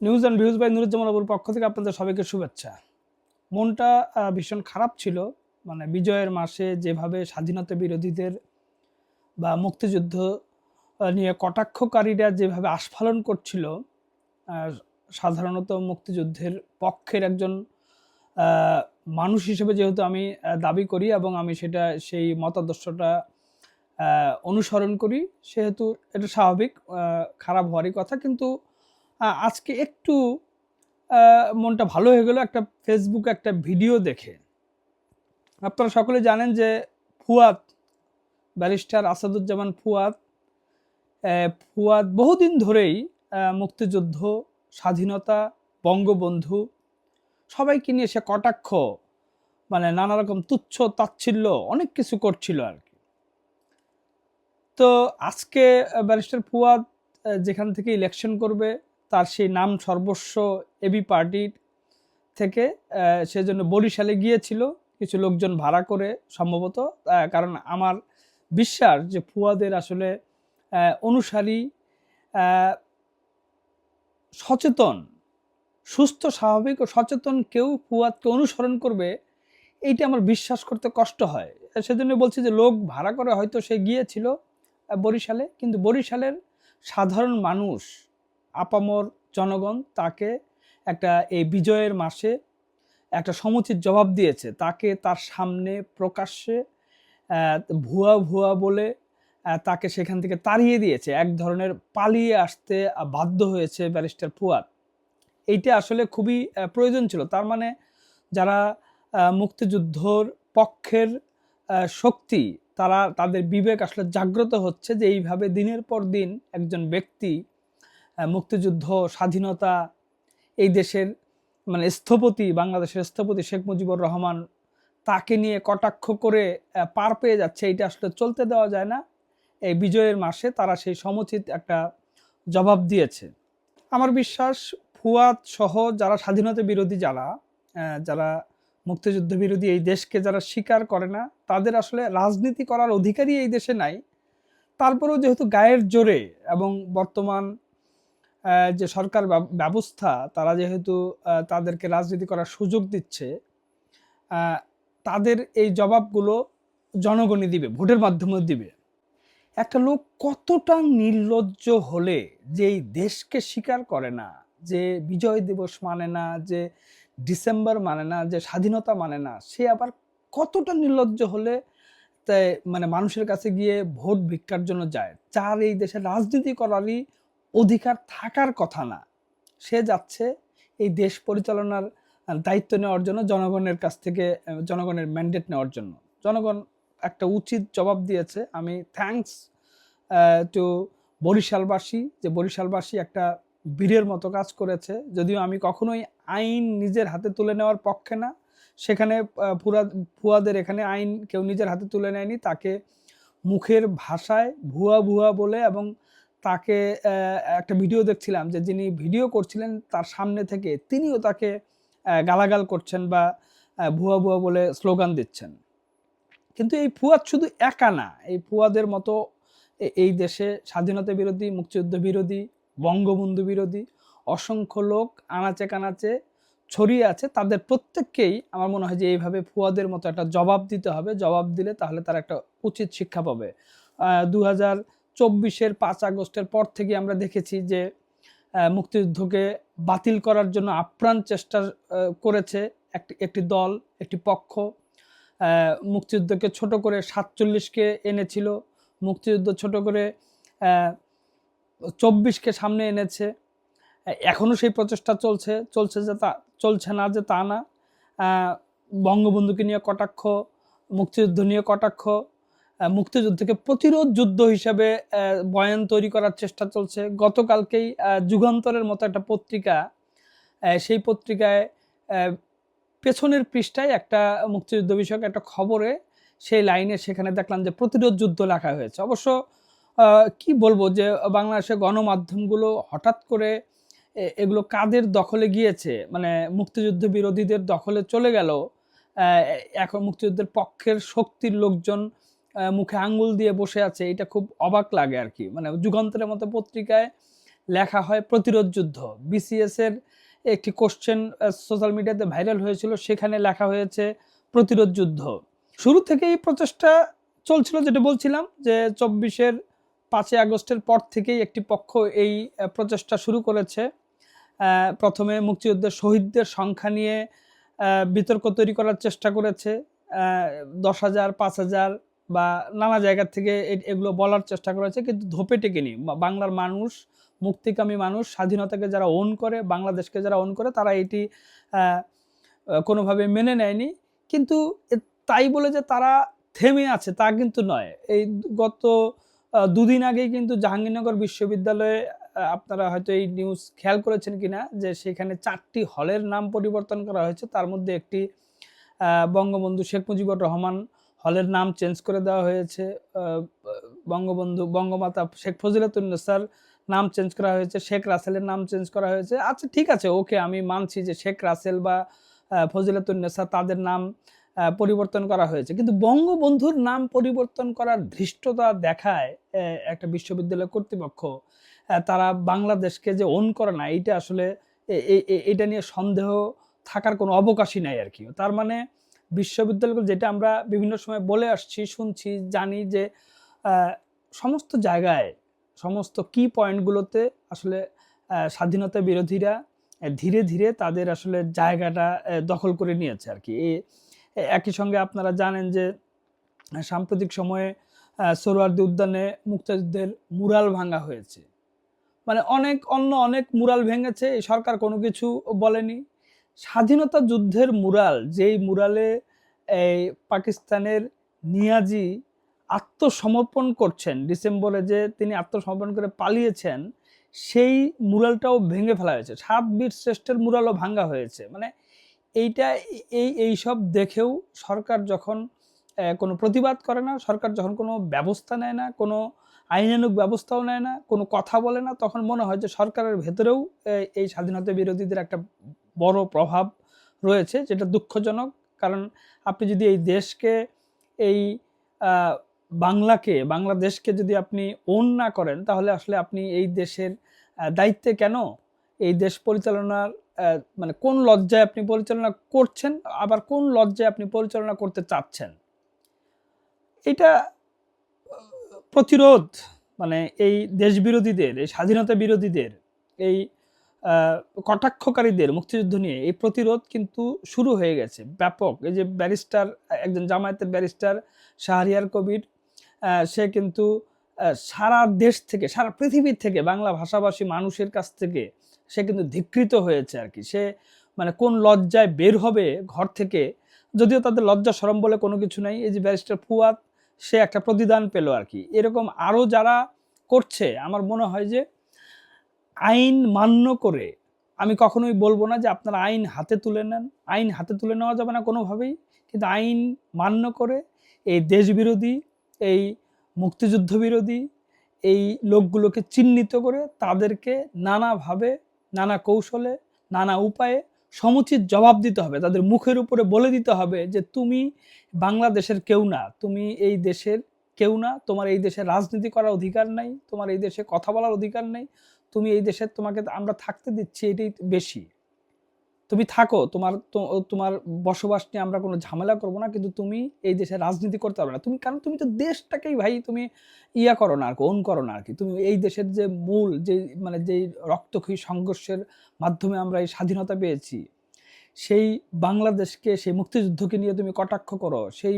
News and views by Nuruzzaman বাবুর পক্ষ থেকে আপনাদের সবাইকে শুভেচ্ছা। মনটা ভীষণ খারাপ ছিল। মানে বিজয়ের মাসে যেভাবে স্বাধীনতা বিরোধীদের বা মুক্তিযুদ্ধ নিয়ে কটাক্ষকারীরা যেভাবে আস্ফালন করছিল সাধারণত মুক্তিযুদ্ধের পক্ষের একজন মানুষ হিসেবে যেহেতু আমি দাবি করি এবং আমি সেটা, সেই মতাদর্শটা অনুসরণ করি, সেহেতু এটা স্বাভাবিক খারাপ হওয়ারই কথা। কিন্তু আজকে একটু মনটা ভালো হয়ে গেল একটা ফেসবুক একটা ভিডিও দেখে। আপনারা সকলে জানেন যে ফুয়াদ, ব্যারিস্টার আসাদুজ্জামান ফুয়াদ ফুয়াদ বহুদিন ধরেই মুক্তিযুদ্ধ, স্বাধীনতা, বঙ্গবন্ধু, সবাইকে নিয়ে সে কটাক্ষ মানে নানা রকম তুচ্ছ তাচ্ছিল্য, অনেক কিছু করছিল আর কি। তো আজকে ব্যারিস্টার ফুয়াদ যেখান থেকে ইলেকশন করবে তার সেই নাম সর্বস্ব এবি পার্টির থেকে সেজন্য বরিশালে গিয়েছিল। কিছু লোকজন ভাড়া করে সম্ভবত কারণ আমার বিশ্বাস যে ফুয়াদের আসলে অনুসারী সচেতন, সুস্থ, স্বাভাবিক ও সচেতন কেউ ফুয়াদকে অনুসরণ করবে, এইটা আমার বিশ্বাস করতে কষ্ট হয়। সেজন্য বলছি যে লোক ভাড়া করে হয়তো সে গিয়েছিল বরিশালে, কিন্তু বরিশালের সাধারণ মানুষ আপামর জনগণ তাকে একটা এই বিজয়ের মাসে একটা সমুচিত জবাব দিয়েছে। তাকে তার সামনে প্রকাশ্যে ভুয়া ভুয়া বলে তাকে সেখান থেকে তাড়িয়ে দিয়েছে। এক ধরনের পালিয়ে আসতে বাধ্য হয়েছে ব্যারিস্টার ফুয়াদ এইটা আসলে খুবই প্রয়োজন ছিল। তার মানে যারা মুক্তিযুদ্ধর পক্ষের শক্তি, তারা, তাদের বিবেক আসলে জাগ্রত হচ্ছে যে এইভাবে দিনের পর দিন একজন ব্যক্তি মুক্তিযুদ্ধ, স্বাধীনতা, এই দেশের মানে স্থপতি, বাংলাদেশের স্থপতি শেখ মুজিবুর রহমান তাকে নিয়ে কটাক্ষ করে পার পেয়ে যাচ্ছে এটা আসলে চলতে দেওয়া যায় না। এই বিজয়ের মাসে তারা সেই সমুচিত একটা জবাব দিয়েছে। আমার বিশ্বাস, ফুয়াদ সহ যারা স্বাধীনতা বিরোধী যারা যারা মুক্তিযুদ্ধ বিরোধী এই দেশকে যারা স্বীকার করে না, তাদের আসলে রাজনীতি করার অধিকারই এই দেশে নাই। তারপরেও যেহেতু গায়ের জোরে এবং বর্তমান যে সরকার ব্যব- ব্যবস্থা, তারা যেহেতু তাদেরকে রাজনীতি করার সুযোগ দিচ্ছে তাদের এই জবাবগুলো জনগণই দিবে, ভোটের মাধ্যমে দিবে। একটা লোক কতটা নির্লজ্জ হলে যে এই দেশকে স্বীকার করে না, যে বিজয় দিবস মানে না, যে ডিসেম্বর মানে না, যে স্বাধীনতা মানে না, সে আবার কতটা নির্লজ্জ হলে তাই মানে মানুষের কাছে গিয়ে ভোট ভিক্ষার জন্য যায়? যার এই দেশে রাজনীতি করারই অধিকার থাকার কথা না। সে যাচ্ছে এই দেশ পরিচালনার দায়িত্ব নেওয়ার জন্য জনগণের কাছ থেকে, জনগণের ম্যান্ডেট নেওয়ার জন্য। জনগণ একটা উচিত জবাব দিয়েছে। আমি থ্যাঙ্কস টু বরিশালবাসী, যে বরিশালবাসী একটা বীরের মতো কাজ করেছে। যদিও আমি কখনোই আইন নিজের হাতে তুলে নেওয়ার পক্ষে না। সেখানে ফুরাদ ফুয়াদের এখানে আইন কেউ নিজের হাতে তুলে নেয়নি। তাকে মুখের ভাষায় ভুয়া ভুয়া বলে এবং তাকে একটা ভিডিও দেখছিলাম যে যিনি ভিডিও করছিলেন তার সামনে থেকে তিনিও তাকে গালাগাল করছেন বা ভুয়া ভুয়া বলে স্লোগান দিচ্ছেন। কিন্তু এই ফুয়াদ শুধু একা না, এই ফুয়াদের মতো এই দেশে স্বাধীনতা বিরোধী, মুক্তিযুদ্ধ বিরোধী, বঙ্গবন্ধু বিরোধী অসংখ্য লোক আনাচে কানাচে ছড়িয়ে আছে। তাদের প্রত্যেককেই আমার মনে হয় যে এইভাবে ফুয়াদের মতো একটা জবাব দিতে হবে। জবাব দিলে তাহলে তার একটা উচিত শিক্ষা পাবে। দু হাজার চব্বিশের পাঁচ আগস্টের পর থেকে আমরা দেখেছি যে মুক্তিযুদ্ধকে বাতিল করার জন্য আপ্রাণ চেষ্টা করেছে একটি একটি দল, একটি পক্ষ। মুক্তিযুদ্ধকে ছোট করে সাতচল্লিশকে এনেছিল। মুক্তিযুদ্ধ ছোট করে চব্বিশকে সামনে এনেছে। এখনও সেই প্রচেষ্টা চলছে চলছে যে তা, চলছে না যে তা না। বঙ্গবন্ধুকে নিয়ে কটাক্ষ, মুক্তিযুদ্ধ নিয়ে কটাক্ষ মুক্তিযুদ্ধকে প্রতিরোধ যুদ্ধ হিসাবে বয়ান তৈরি করার চেষ্টা চলছে। গতকালকেই যুগান্তরের মতো একটা পত্রিকা সেই পত্রিকায় পেছনের পৃষ্ঠায় একটা মুক্তিযুদ্ধ বিষয়ক একটা খবরে সেই লাইনে সেখানে দেখলাম যে প্রতিরোধ যুদ্ধ লেখা হয়েছে। অবশ্য কি বলব যে বাংলাদেশের গণমাধ্যমগুলো হঠাৎ করে এগুলো কাদের দখলে গিয়েছে? মানে মুক্তিযুদ্ধ বিরোধীদের দখলে চলে গেল এখন মুক্তিযুদ্ধের পক্ষের শক্তির লোকজন মুখে আঙ্গুল দিয়ে বসে আছে, এটা খুব অবাক লাগে আর কি। মানে যুগান্তরের মতো পত্রিকায় লেখা হয় প্রতিরোধ যুদ্ধ। বিসিএস এর একটি কোশ্চেন সোশ্যাল মিডিয়াতে ভাইরাল হয়েছিল, সেখানে লেখা হয়েছে প্রতিরোধ যুদ্ধ। শুরু থেকেই প্রচেষ্টা চলছিল, যেটা বলছিলাম যে চব্বিশের পাঁচই আগস্টের পর থেকেই একটি পক্ষ এই প্রচেষ্টা শুরু করেছে। প্রথমে মুক্তিযুদ্ধের শহীদদের সংখ্যা নিয়ে বিতর্ক তৈরি করার চেষ্টা করেছে। দশ হাজার, পাঁচ হাজার বা নানা জায়গা থেকে এগুলো বলার চেষ্টা করেছে কিন্তু ধোপে টেকেনি বাংলার মানুষ, মুক্তিকামী মানুষ, স্বাধীনতাকে যারা ওন করে, বাংলাদেশকে যারা ওন করে, তারা এটি কোনোভাবে মেনে নেয়নি। কিন্তু তাই বলে যে তারা থেমে আছে, তা কিন্তু নয়। এই গত দুদিন আগেই কিন্তু জাহাঙ্গীরনগর বিশ্ববিদ্যালয়ে আপনারা হয়তো এই নিউজ খেয়াল করেছেন কিনা, যে সেখানে চারটি হলের নাম পরিবর্তন করা হয়েছে। তার মধ্যে একটি বঙ্গবন্ধু শেখ মুজিবুর রহমান হলের নাম চেঞ্জ করে দেওয়া হয়েছে বঙ্গবন্ধু, বঙ্গমাতা শেখ ফজিলাতুন্নেসার নাম চেঞ্জ করা হয়েছে, শেখ রাসেলের নাম চেঞ্জ করা হয়েছে। আচ্ছা ঠিক আছে, ওকে, আমি মানছি যে শেখ রাসেল বা ফজিলাতুন্নেসা তাদের নাম পরিবর্তন করা হয়েছে। কিন্তু বঙ্গবন্ধুর নাম পরিবর্তন করার ধৃষ্টতা দেখায় একটা বিশ্ববিদ্যালয় কর্তৃপক্ষ। তারা বাংলাদেশকে যে ওন করে না, এইটা আসলে এটা নিয়ে সন্দেহ থাকার কোনো অবকাশই নাই আর কি। তার মানে বিশ্ববিদ্যালয়গুলো যেটা আমরা বিভিন্ন সময় বলে আসছি শুনছি জানি যে সমস্ত জায়গায় সমস্ত কি পয়েন্টগুলোতে আসলে স্বাধীনতা বিরোধীরা ধীরে ধীরে তাদের আসলে জায়গাটা দখল করে নিয়েছে আর কি। একই সঙ্গে আপনারা জানেন যে সাম্প্রতিক সময়ে আহ, উদ্যানে মুক্তিযুদ্ধের মুরাল ভাঙা হয়েছে। মানে অনেক অন্য অনেক মুরাল ভেঙেছে সরকার কোনো কিছু বলেনি। স্বাধীনতা যুদ্ধের মুরাল, যেই মুরালে, এই পাকিস্তানের নিয়াজি আত্মসমর্পণ করছেন, ডিসেম্বরে যে তিনি আত্মসমর্পণ করে পালিয়েছেন, সেই মুরালটাও ভেঙে ফেলা হয়েছে। সাত বীর শ্রেষ্ঠের মুরালও ভাঙ্গা হয়েছে। মানে এইটা, এই এই সব দেখেও সরকার যখন কোনো প্রতিবাদ করে না, সরকার যখন কোনো ব্যবস্থা নেয় না, কোনো আইনানুগ ব্যবস্থাও নেয় না, কোনো কথা বলে না, তখন মনে হয় যে সরকারের ভেতরেও এই স্বাধীনতা বিরোধীদের একটা বড় প্রভাব রয়েছে, যেটা দুঃখজনক। কারণ আপনি যদি এই দেশকে, এই বাংলাকে, বাংলাদেশকে যদি আপনি ওন না করেন, তাহলে আসলে আপনি এই দেশের দায়িত্বে কেন? এই দেশ পরিচালনার মানে কোন লজ্জায় আপনি পরিচালনা করছেন? আবার কোন লজ্জায় আপনি পরিচালনা করতে চাচ্ছেন? এটা, প্রতিরোধ মানে এই দেশ বিরোধীদের এই স্বাধীনতা বিরোধীদের, এই কটাক্ষকারীদের মুক্তিযুদ্ধ নিয়ে এই প্রতিরোধ কিন্তু শুরু হয়ে গেছে। ব্যাপক। এই যে ব্যারিস্টার, একজন জামায়াতের ব্যারিস্টার শাহরিয়ার কবির সে কিন্তু সারা দেশ থেকে, সারা পৃথিবীর থেকে বাংলা ভাষাভাষী মানুষের কাছ থেকে সে কিন্তু ধিকৃত হয়েছে আর কি। সে মানে কোন লজ্জায় বের হবে ঘর থেকে, যদিও তাদের লজ্জা সরম বলে কোনো কিছু নাই। এই যে ব্যারিস্টার ফুয়াদ, সে একটা প্রতিদান পেল আর কি। এরকম আরও যারা করছে, আমার মনে হয় যে আইন মান্য করে আমি কখনোই বলব না যে আপনারা আইন হাতে তুলে নেন। আইন হাতে তুলে নেওয়া যাবে না কোনোভাবেই। কিন্তু আইন মান্য করে এই দেশবিরোধী, এই মুক্তিযুদ্ধ বিরোধী এই লোকগুলোকে চিহ্নিত করে তাদেরকে নানাভাবে, নানা কৌশলে, নানা উপায়ে সমুচিত জবাব দিতে হবে। তাদের মুখের উপরে বলে দিতে হবে যে, তুমি বাংলাদেশের কেউ না। তুমি এই দেশের কেউ না। তোমার এই দেশে রাজনীতি করার অধিকার নাই। তোমার এই দেশে কথা বলার অধিকার নেই। তুমি এই দেশে তোমাকে আমরা থাকতে দিচ্ছি, এটাই বেশি। তুমি থাকো, তোমার তোমার বসবাস নিয়ে আমরা কোনো ঝামেলা করব না, কিন্তু তুমি এই দেশে রাজনীতি করতে পারবে না। তুমি, কারণ তুমি তো দেশটাকেই ভাই তুমি ইয়া করো না আর কি ওন করো না আর কি। তুমি এই দেশের যে মূল, যে মানে যেই রক্তক্ষয়ী সংঘর্ষের মাধ্যমে আমরা এই স্বাধীনতা পেয়েছি, সেই বাংলাদেশকে, সেই মুক্তিযুদ্ধকে নিয়ে তুমি কটাক্ষ করো, সেই,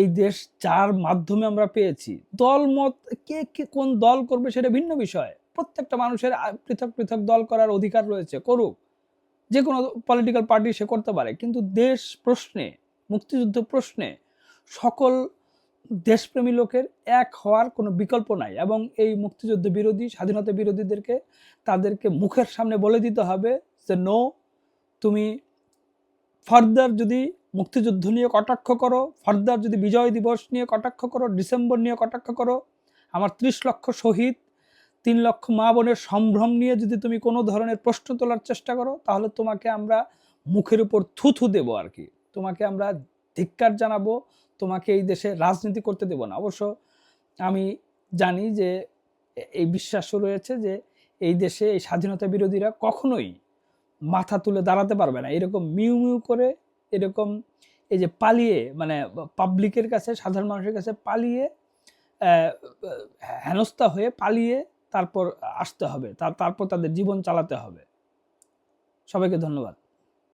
এই দেশ যার মাধ্যমে আমরা পেয়েছি দল মত কে কে কোন দল করবে সেটা ভিন্ন বিষয়। প্রত্যেকটা মানুষের পৃথক পৃথক দল করার অধিকার রয়েছে, করুক। যে কোনো পলিটিক্যাল পার্টি সে করতে পারে, কিন্তু দেশ প্রশ্নে, মুক্তিযুদ্ধ প্রশ্নে সকল দেশপ্রেমী লোকের এক হওয়ার কোনো বিকল্প নাই এবং এই মুক্তিযুদ্ধ বিরোধী, স্বাধীনতা বিরোধীদেরকে তাদেরকে মুখের সামনে বলে দিতে হবে যে নো তুমি ফার্দার যদি মুক্তিযুদ্ধ নিয়ে কটাক্ষ করো ফার্দার যদি বিজয় দিবস নিয়ে কটাক্ষ করো, ডিসেম্বর নিয়ে কটাক্ষ করো, আমার ত্রিশ লক্ষ শহীদ তিন লক্ষ মা বোনের সম্ভ্রম নিয়ে যদি তুমি কোনো ধরনের প্রশ্ন তোলার চেষ্টা করো, তাহলে তোমাকে আমরা মুখের উপর থুথু দেবো আর কি। তোমাকে আমরা ধিক্কার জানাব, তোমাকে এই দেশে রাজনীতি করতে দেব না। অবশ্য আমি জানি যে এই বিশ্বাসও রয়েছে যে এই দেশে এই স্বাধীনতা বিরোধীরা কখনোই মাথা তুলে দাঁড়াতে পারবে না। এরকম মিউ মিউ করে, এরকম এই যে পালিয়ে মানে পাবলিকের কাছে, সাধারণ মানুষের কাছে পালিয়ে হেনস্থা হয়ে পালিয়ে তারপর আসতে হবে তারপর তাদের জীবন চালাতে হবে। সবাইকে ধন্যবাদ।